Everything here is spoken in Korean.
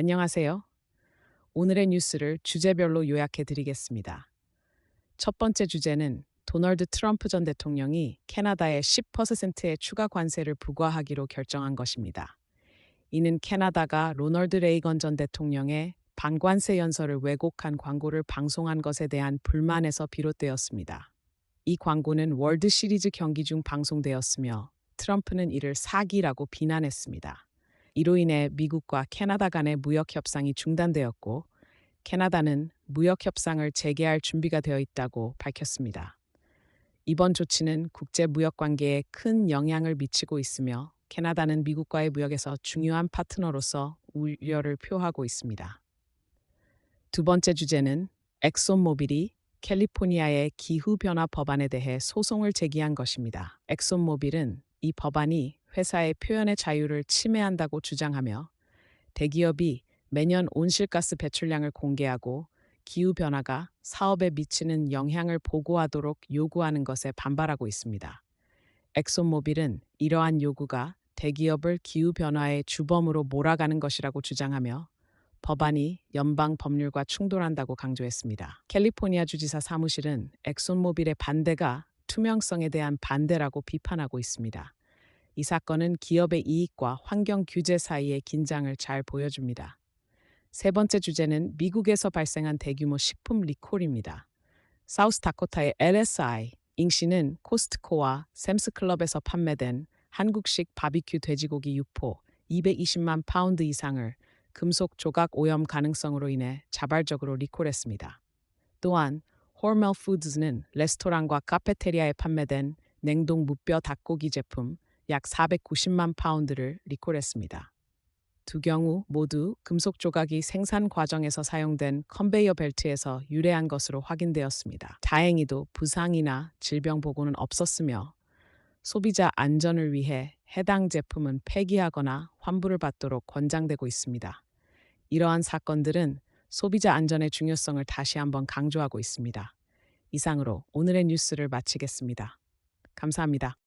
안녕하세요. 오늘의 뉴스를 주제별로 요약해 드리겠습니다. 첫 번째 주제는 도널드 트럼프 전 대통령이 캐나다에 10%의 추가 관세를 부과하기로 결정한 것입니다. 이는 캐나다가 로널드 레이건 전 대통령의 반관세 연설을 왜곡한 광고를 방송한 것에 대한 불만에서 비롯되었습니다. 이 광고는 월드 시리즈 경기 중 방송되었으며 트럼프는 이를 사기라고 비난했습니다. 이로 인해 미국과 캐나다 간의 무역 협상이 중단되었고 캐나다는 무역 협상을 재개할 준비가 되어 있다고 밝혔습니다. 이번 조치는 국제 무역 관계에 큰 영향을 미치고 있으며 캐나다는 미국과의 무역에서 중요한 파트너로서 우려를 표하고 있습니다. 두 번째 주제는 엑손모빌이 캘리포니아의 기후변화 법안에 대해 소송을 제기한 것입니다. 엑손모빌은 이 법안이 회사의 표현의 자유를 침해한다고 주장하며 대기업이 매년 온실가스 배출량을 공개하고 기후변화가 사업에 미치는 영향을 보고하도록 요구하는 것에 반발하고 있습니다. 엑손모빌은 이러한 요구가 대기업을 기후변화의 주범으로 몰아가는 것이라고 주장하며 법안이 연방 법률과 충돌한다고 강조했습니다. 캘리포니아 주지사 사무실은 엑손모빌의 반대가 투명성에 대한 반대라고 비판하고 있습니다. 이 사건은 기업의 이익과 환경 규제 사이의 긴장을 잘 보여줍니다. 세 번째 주제는 미국에서 발생한 대규모 식품 리콜입니다. 사우스다코타의 LSI 잉씨는 코스트코와 샘스클럽에서 판매된 한국식 바비큐 돼지고기 유포 220만 파운드 이상을 금속 조각 오염 가능성으로 인해 자발적으로 리콜했습니다. 또한 호르멜 푸드즈는 레스토랑과 카페테리아에 판매된 냉동 무뼈 닭고기 제품 약 490만 파운드를 리콜했습니다. 두 경우 모두 금속 조각이 생산 과정에서 사용된 컨베이어 벨트에서 유래한 것으로 확인되었습니다. 다행히도 부상이나 질병 보고는 없었으며 소비자 안전을 위해 해당 제품은 폐기하거나 환불을 받도록 권장되고 있습니다. 이러한 사건들은 소비자 안전의 중요성을 다시 한번 강조하고 있습니다. 이상으로 오늘의 뉴스를 마치겠습니다. 감사합니다.